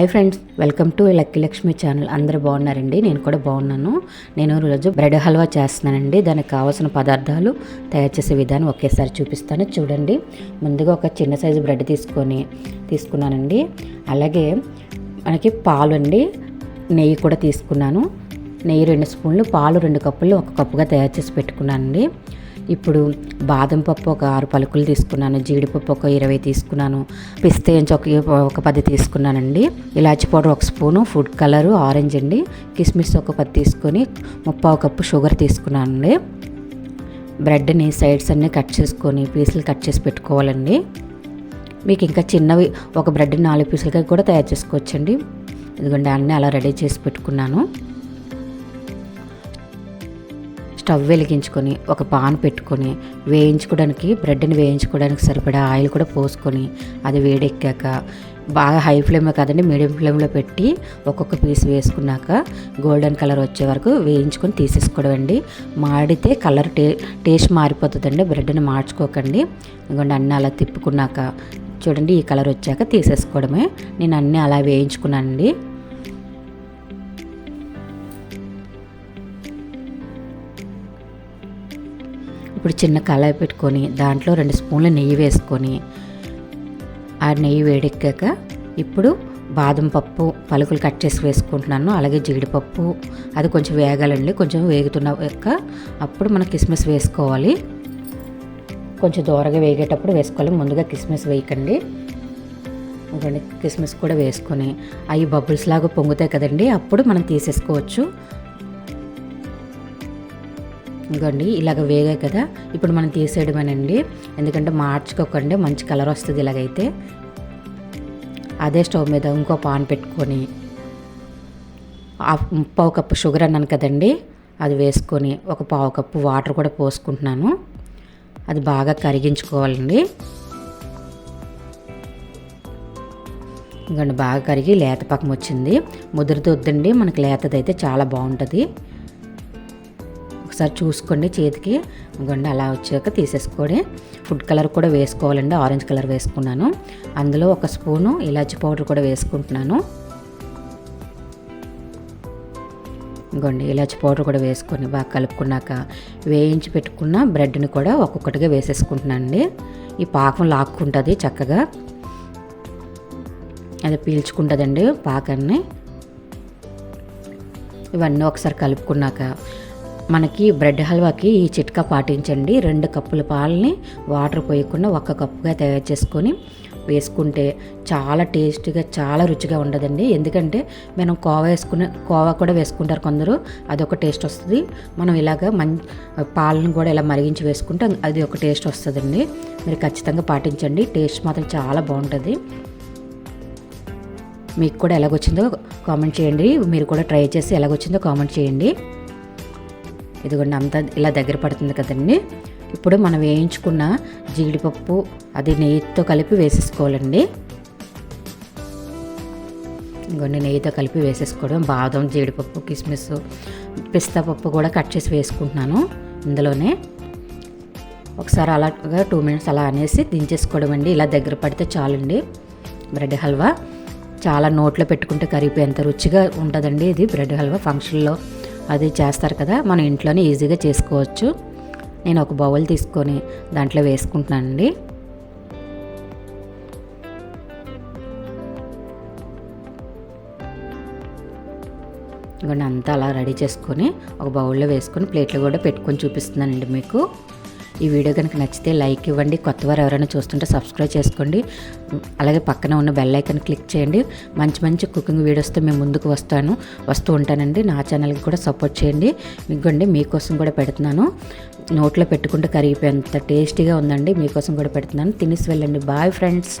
Hi friends welcome to Lucky Lakshmi channel. అందరూ బాగున్నారండి? నేను కూడా బాగున్నాను. నేను రోజు బ్రెడ్ హల్వా చేస్తున్నానండి. దానికి కావాల్సిన పదార్థాలు తయారు చేసే విధానం ఒకేసారి చూపిస్తాను. చూడండి. ముందుగా ఒక చిన్న సైజు బ్రెడ్ తీసుకొని తీసుకున్నానండి. అలాగే మనకి పాలు అండి నెయ్యి కూడా తీసుకున్నాను. నెయ్యి రెండు స్పూన్లు పాలు రెండు కప్పులు ఒక కప్పుగా తయారు చేసి పెట్టుకున్నానండి. ఇప్పుడు బాదం పప్పు ఒక ఆరు పలుకులు తీసుకున్నాను జీడిపప్పు ఒక ఇరవై తీసుకున్నాను పిస్తే ఒక ఒక పది తీసుకున్నానండి. ఇలాచి పౌడర్ ఒక స్పూను ఫుడ్ కలరు ఆరెంజ్ అండి. కిస్మిస్ ఒక పది తీసుకొని ముప్పావు కప్పు షుగర్ తీసుకున్నానండి. బ్రెడ్ని సైడ్స్ అన్నీ కట్ చేసుకొని పీసులు కట్ చేసి పెట్టుకోవాలండి. మీకు ఇంకా చిన్నవి ఒక బ్రెడ్ నాలుగు పీసులుగా కూడా తయారు చేసుకోవచ్చండి. ఇదిగోండి అన్నీ అలా రెడీ చేసి పెట్టుకున్నాను. స్టవ్ వెలిగించుకొని ఒక పాన్ పెట్టుకొని వేయించుకోవడానికి బ్రెడ్ని వేయించుకోవడానికి సరిపడా ఆయిల్ కూడా పోసుకొని అది వేడెక్కాక బాగా హై ఫ్లేమ్లో కాదండి మీడియం ఫ్లేమ్లో పెట్టి ఒక్కొక్క పీస్ వేసుకున్నాక గోల్డెన్ కలర్ వచ్చే వరకు వేయించుకొని తీసేసుకోవడం అండి. మాడితే కలర్ టే టేస్ట్ మారిపోతుందండి బ్రెడ్ని మార్చుకోకండి. ఇంకొండి అన్నీ అలా తిప్పుకున్నాక చూడండి ఈ కలర్ వచ్చాక తీసేసుకోవడమే. నేను అన్నీ అలా వేయించుకున్నానండి. ఇప్పుడు చిన్న కళాయి పెట్టుకొని దాంట్లో రెండు స్పూన్ల నెయ్యి వేసుకొని ఆ నెయ్యి వేడెక్కాక ఇప్పుడు బాదం పప్పు పలుకులు కట్ చేసి వేసుకుంటున్నాను. అలాగే జీడిపప్పు అది కొంచెం వేగాలండి. కొంచెం వేగుతున్న అప్పుడు మనం కిస్మిస్ వేసుకోవాలి. కొంచెం దూరగా వేగేటప్పుడు వేసుకోవాలి. ముందుగా కిస్మిస్ వేయకండి. ఇంకండి కిస్మిస్ కూడా వేసుకొని అవి బబుల్స్ లాగా పొంగుతాయి కదండి. అప్పుడు మనం తీసేసుకోవచ్చు. ఇంకోండి ఇలాగ వేగాయి కదా. ఇప్పుడు మనం తీసేయడమేనండి. ఎందుకంటే మార్చుకోకండి మంచి కలర్ వస్తుంది ఇలాగైతే. అదే స్టవ్ మీద ఇంకో పాన్ పెట్టుకొని పావు కప్పు షుగర్ అన్నాను కదండి అది వేసుకొని ఒక పావు కప్పు వాటర్ కూడా పోసుకుంటున్నాను. అది బాగా కరిగించుకోవాలండి. ఇంకండి బాగా కరిగి లేత పక్కన వచ్చింది. ముదురుతో వద్దండి మనకి లేతదైతే చాలా బాగుంటుంది. ఒకసారి చూసుకోండి చేతికి. ఇంకొండి అలా వచ్చాక తీసేసుకోండి ఫుడ్ కలర్ కూడా వేసుకోవాలండి. ఆరెంజ్ కలర్ వేసుకున్నాను. అందులో ఒక స్పూను ఇలాచి పౌడర్ కూడా వేసుకుంటున్నాను. ఇంకోండి ఇలాచి పౌడర్ కూడా వేసుకొని బాగా కలుపుకున్నాక వేయించి పెట్టుకున్న బ్రెడ్ని కూడా ఒక్కొక్కటిగా వేసేసుకుంటున్నాను అండి ఈ పాకం లాక్కుంటుంది చక్కగా. అది పీల్చుకుంటుందండి పాకాన్ని. ఇవన్నీ ఒకసారి కలుపుకున్నాక మనకి బ్రెడ్ హల్వాకి ఈ చిట్కా పాటించండి. రెండు కప్పుల పాలని వాటర్ పోయకుండా ఒక్క కప్పుగా తయారు చేసుకొని వేసుకుంటే చాలా టేస్టీగా చాలా రుచిగా ఉండదండి. ఎందుకంటే మనం కోవా వేసుకునే కోవా కూడా వేసుకుంటారు కొందరు. అదొక టేస్ట్ వస్తుంది. మనం ఇలాగ మం పాలను కూడా ఇలా మరిగించి వేసుకుంటే అది ఒక టేస్ట్ వస్తుందండి. మీరు ఖచ్చితంగా పాటించండి. టేస్ట్ మాత్రం చాలా బాగుంటుంది. మీకు కూడా ఎలాగొచ్చిందో కామెంట్ చేయండి. మీరు కూడా ట్రై చేసి ఎలాగొచ్చిందో కామెంట్ చేయండి. ఇదిగోండి అంతా ఇలా దగ్గర పడుతుంది కదండి. ఇప్పుడు మనం వేయించుకున్న జీడిపప్పు అది నెయ్యితో కలిపి వేసేసుకోవాలండి. ఇంకొన్ని నెయ్యితో కలిపి వేసేసుకోవడం బాదం జీడిపప్పు కిస్మిస్ పిస్తా పప్పు కూడా కట్ చేసి వేసుకుంటున్నాను ఇందులోనే. ఒకసారి అలాగా టూ మినిట్స్ అలా అనేసి దించేసుకోవడం అండి. ఇలా దగ్గర పడితే చాలండి. బ్రెడ్ హల్వా చాలా నోట్లో పెట్టుకుంటే కరిగిపోయేంత రుచిగా ఉంటుందండి ఇది. బ్రెడ్ హల్వా ఫంక్షన్లో అది చేస్తారు కదా మనం ఇంట్లోనే ఈజీగా చేసుకోవచ్చు. నేను ఒక బౌల్ తీసుకొని దాంట్లో వేసుకుంటున్నానండి. ఇంకొండి అంతా అలా రెడీ చేసుకొని ఒక బౌల్లో వేసుకొని ప్లేట్లో కూడా పెట్టుకొని చూపిస్తున్నానండి మీకు. ఈ వీడియో కనుక నచ్చితే లైక్ ఇవ్వండి. కొత్త వారు ఎవరైనా చూస్తుంటే సబ్స్క్రైబ్ చేసుకోండి. అలాగే పక్కన ఉన్న బెల్ ఐకన్ క్లిక్ చేయండి. మంచి మంచి కుకింగ్ వీడియోస్తో మేము ముందుకు వస్తాను. వస్తూ ఉంటానండి. నా ఛానల్కి కూడా సపోర్ట్ చేయండి. మీకండి మీకోసం కూడా పెడుతున్నాను. నోట్లో పెట్టుకుంటే కరిగిపోయేంత టేస్టీగా ఉందండి. మీకోసం కూడా పెడుతున్నాను. తినేసి వెళ్ళండి. Bye friends.